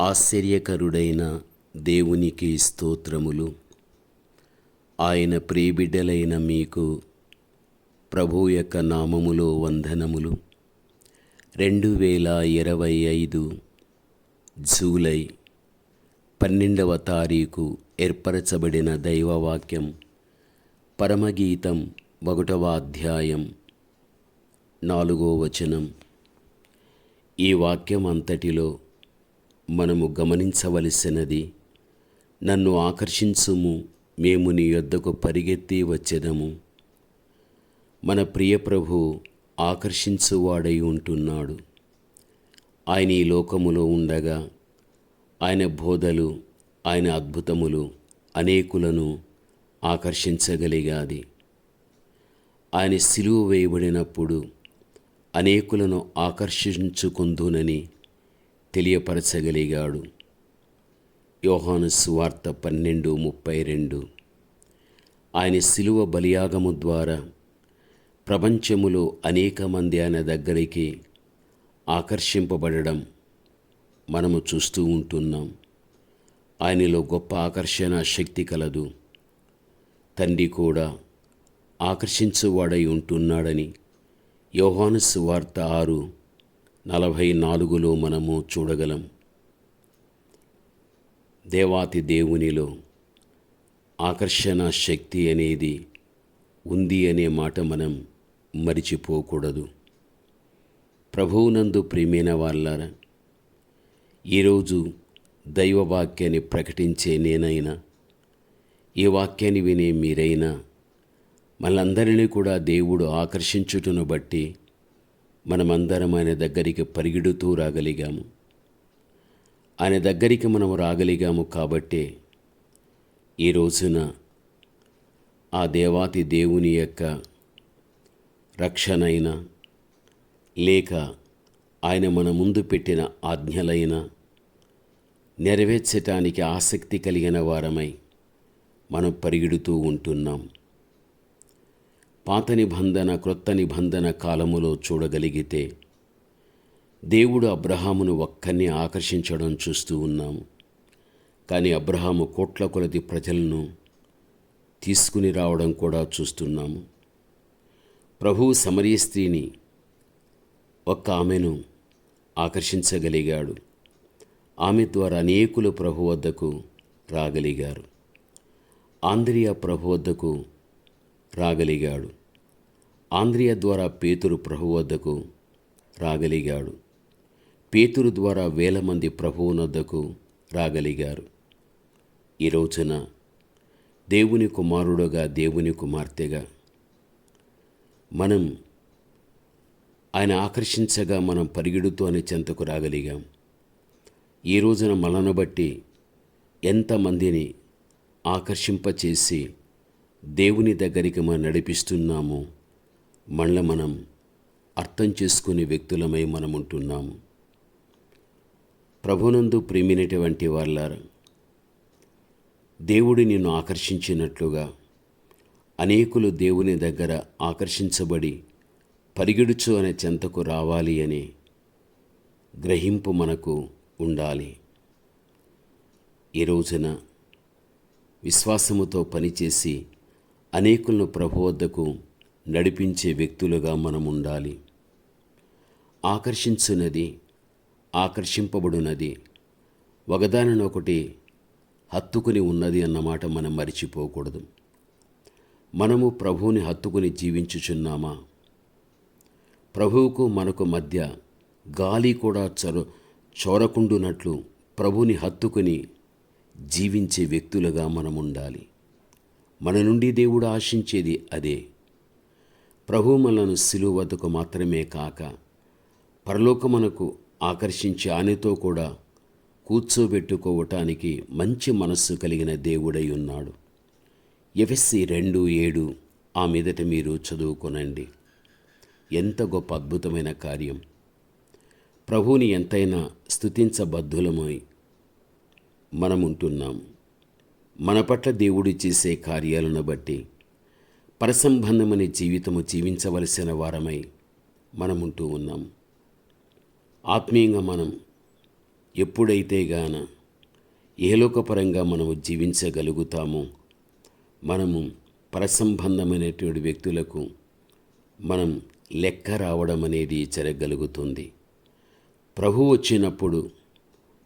ఆశ్చర్యకరుడైన దేవునికి స్తోత్రములు. ఆయన ప్రియబిడ్డలైన మీకు ప్రభు యొక్క నామములో వందనములు. రెండు వేల ఇరవై ఐదు జూలై పన్నెండవ తారీఖు ఏర్పరచబడిన దైవవాక్యం పరమగీతం ఒకటవ అధ్యాయం నాలుగో వచనం. ఈ వాక్యం అంతటిలో మనము గమనించవలసినది నన్ను ఆకర్షించుము మేము నీ యొద్దకు పరిగెత్తి వచ్చేదము. మన ప్రియ ప్రభు ఆకర్షించువాడై ఉంటున్నాడు. ఆయన ఈ లోకములో ఉండగా ఆయన బోధలు ఆయన అద్భుతములు అనేకులను ఆకర్షించగలిగాది. ఆయన సిలువ వేయబడినప్పుడు అనేకులను ఆకర్షించుకుందునని తెలియపరచగలిగాడు. యోహాను సువార్త పన్నెండు ముప్పై రెండు. ఆయన శిలువ బలియాగము ద్వారా ప్రపంచములో అనేక మంది ఆయన దగ్గరికి ఆకర్షింపబడడం మనము చూస్తూ ఉంటున్నాం. ఆయనలో గొప్ప ఆకర్షణ శక్తి కలదు. తండ్రి కూడా ఆకర్షించువాడై ఉంటున్నాడని యోహాను సువార్త ఆరు నలభై నాలుగులో మనము చూడగలం. దేవాతి దేవునిలో ఆకర్షణ శక్తి అనేది ఉంది అనే మాట మనం మరిచిపోకూడదు. ప్రభువునందు ప్రియమైన వాళ్ళారా ఈరోజు దైవవాక్యాన్ని ప్రకటించే నేనైనా ఈ వాక్యాన్ని వినే మీరైనా మనందరినీ కూడా దేవుడు ఆకర్షించుటను బట్టి మనమందరం ఆయన దగ్గరికి పరిగెడుతూ రాగలిగాము. ఆయన దగ్గరికి మనం రాగలిగాము కాబట్టే ఈ రోజున ఆ దేవాతి దేవుని యొక్క రక్షణైన లేక ఆయన మన ముందు పెట్టిన ఆజ్ఞలైన నెరవేర్చటానికి ఆసక్తి కలిగిన వారమై మనం పరిగెడుతూ ఉంటున్నాం. పాత నిబంధన క్రొత్త నిబంధన కాలములో చూడగలిగితే దేవుడు అబ్రహామును ఒక్కరిని ఆకర్షించడం చూస్తూ ఉన్నాము కానీ అబ్రహాము కోట్ల కొలది ప్రజలను తీసుకుని రావడం కూడా చూస్తున్నాము. ప్రభువు సమరీ స్త్రీని ఒక్క ఆమెను ఆకర్షించగలిగాడు. ఆమె ద్వారా అనేకులు ప్రభు వద్దకు రాగలిగారు. ఆంధ్రియ ప్రభు వద్దకు రాగలిగాడు. ఆంధ్రియ ద్వారా పేతురు ప్రభు వద్దకు రాగలిగాడు. పేతురు ద్వారా వేల మంది ప్రభువునొద్దకు రాగలిగారు. ఈ రోజున దేవుని కుమారుడుగా దేవుని కుమార్తెగా మనం ఆయన ఆకర్షించగా మనం పరిగెడుతూ అనే చెంతకు రాగలిగాం. ఈ రోజున మనను బట్టి ఎంతమందిని ఆకర్షింపచేసి దేవుని దగ్గరికి మనం నడిపిస్తున్నామో మళ్ళీ మనం అర్థం చేసుకునే వ్యక్తులమై మనం ఉంటున్నాము ప్రభునందు ప్రేమినటువంటి వాళ్ళ దేవుడు నిన్ను ఆకర్షించినట్లుగా అనేకులు దేవుని దగ్గర ఆకర్షించబడి పరిగెడుచు అనే చెంతకు రావాలి అనే గ్రహింపు మనకు ఉండాలి. ఈ రోజున విశ్వాసముతో పనిచేసి అనేకులను ప్రభు వద్దకు నడిపించే వ్యక్తులుగా మనం ఉండాలి ఆకర్షించున్నది ఆకర్షింపబడినది ఒకదానినొకటి హత్తుకుని ఉన్నది అన్నమాట మనం మరిచిపోకూడదు. మనము ప్రభువుని హత్తుకుని జీవించుచున్నామా? ప్రభువుకు మనకు మధ్య గాలి కూడా చొర చోరకుండునట్లు ప్రభుని హత్తుకుని జీవించే వ్యక్తులుగా మనం ఉండాలి మన నుండి దేవుడు ఆశించేది అదే. ప్రభు మనను సిలువ వద్దకు మాత్రమే కాక పరలోకమునకు ఆకర్షించి ఆయనతో కూడా కూర్చోబెట్టుకోవటానికి మంచి మనస్సు కలిగిన దేవుడై ఉన్నాడు. ఎఫ్ఎస్సి రెండు ఏడు ఆ మీదట మీరు చదువుకొనండి. ఎంత గొప్ప అద్భుతమైన కార్యం. ప్రభువుని ఎంతైనా స్థుతించబద్ధులమై మనముంటున్నాం. మన పట్ల దేవుడు చేసే కార్యాలను బట్టి పరసంబంధమనే జీవితము జీవించవలసిన వారమై మనముంటూ ఉన్నాం. ఆత్మీయంగా మనం ఎప్పుడైతే గాన ఏలోకపరంగా మనము జీవించగలుగుతామో మనము పరసంబంధమైనటువంటి వ్యక్తులకు మనం లెక్క రావడం అనేది జరగగలుగుతుంది. ప్రభు వచ్చినప్పుడు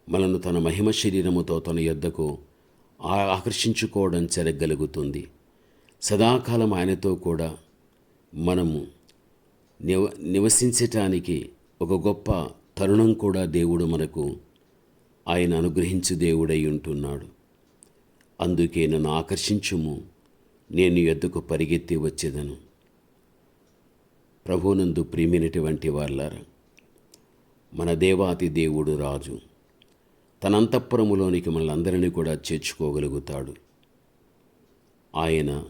మనను తన మహిమ శరీరముతో తన యొద్దకు ఆ- ఆకర్షించుకోవడం జరగగలుగుతుంది. సదాకాలం ఆయనతో కూడా మనము నివ నివసించటానికి ఒక గొప్ప తరుణం కూడా దేవుడు మనకు ఆయన అనుగ్రహించు దేవుడై ఉంటున్నాడు. అందుకే నన్ను ఆకర్షించుము నేను ఎద్దుకు పరిగెత్తి వచ్చేదను. ప్రభునందు ప్రియమైనటువంటి వాళ్ళారా మన దేవాతి దేవుడు రాజు తన అంతఃపురములోనికి మనలందరినీ కూడా చేర్చుకోగలుగుతాడు. ఆయన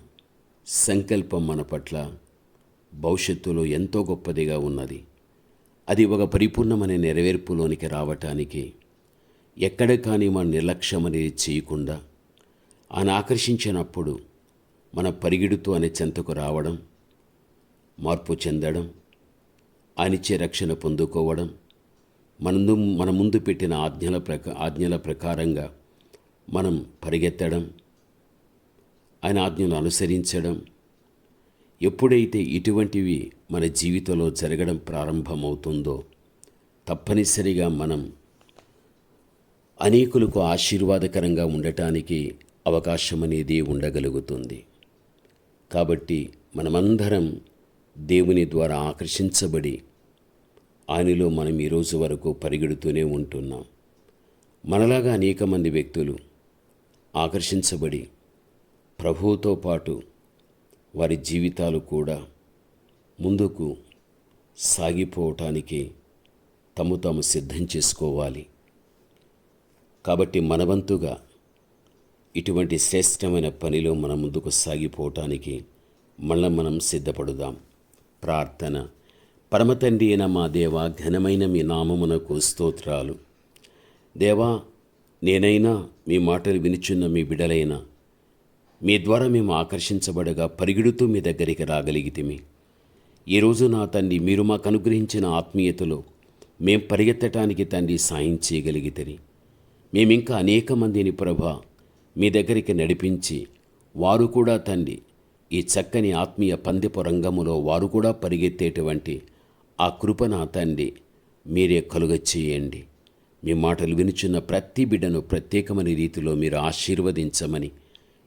సంకల్పం మన పట్ల భవిష్యత్తులో ఎంతో గొప్పదిగా ఉన్నది. అది ఒక పరిపూర్ణమైన నెరవేర్పులోనికి రావటానికి ఎక్కడ కానీ మన నిర్లక్ష్యం అనేది చేయకుండా ఆయన ఆకర్షించినప్పుడు మన పరిగిడుతూ అనే చెంతకు రావడం మార్పు చెందడం ఆయనిచ్చే రక్షణ పొందుకోవడం మన మన ముందు పెట్టిన ఆజ్ఞల ప్రక ఆజ్ఞల ప్రకారంగా మనం పరిగెత్తడం ఆయన ఆజ్ఞను అనుసరించడం. ఎప్పుడైతే ఇటువంటివి మన జీవితంలో జరగడం ప్రారంభమవుతుందో తప్పనిసరిగా మనం అనేకులకు ఆశీర్వాదకరంగా ఉండటానికి అవకాశం అనేది ఉండగలుగుతుంది. కాబట్టి మనమందరం దేవుని ద్వారా ఆకర్షించబడి ఆయనలో మనం ఈ రోజు వరకు పరిగెడుతూనే ఉంటున్నాం. మనలాగా అనేక మంది వ్యక్తులు ఆకర్షించబడి ప్రభువుతో పాటు వారి జీవితాలు కూడా ముందుకు సాగిపోవటానికి తము తాము సిద్ధం చేసుకోవాలి. కాబట్టి మనవంతుగా ఇటువంటి శ్రేష్టమైన పనిలో మనం ముందుకు సాగిపోవటానికి మళ్ళీ మనం సిద్ధపడుదాం. ప్రార్థన. పరమతండి అయిన మా దేవ ఘనమైన మీ నామమునకు స్తోత్రాలు. దేవా నేనైనా మీ మాటలు వినిచున్న మీ బిడలైనా మీ ద్వారా మేము ఆకర్షించబడగా పరిగెడుతూ మీ దగ్గరికి రాగలిగితేమి. ఈరోజు నా తండ్రి మీరు మాకు అనుగ్రహించిన ఆత్మీయతలో మేం పరిగెత్తటానికి తండ్రి సాయం చేయగలిగితేని. మేమింకా అనేక మందిని ప్రభ మీ దగ్గరికి నడిపించి వారు కూడా తండ్రి ఈ చక్కని ఆత్మీయ పందెపు రంగములో వారు కూడా పరిగెత్తేటువంటి ఆ కృప నా తండ్రి మీరే కలుగచేయండి మీ మాటలు వినుచున్న ప్రతి బిడ్డను ప్రత్యేకమైన రీతిలో మీరు ఆశీర్వదించమని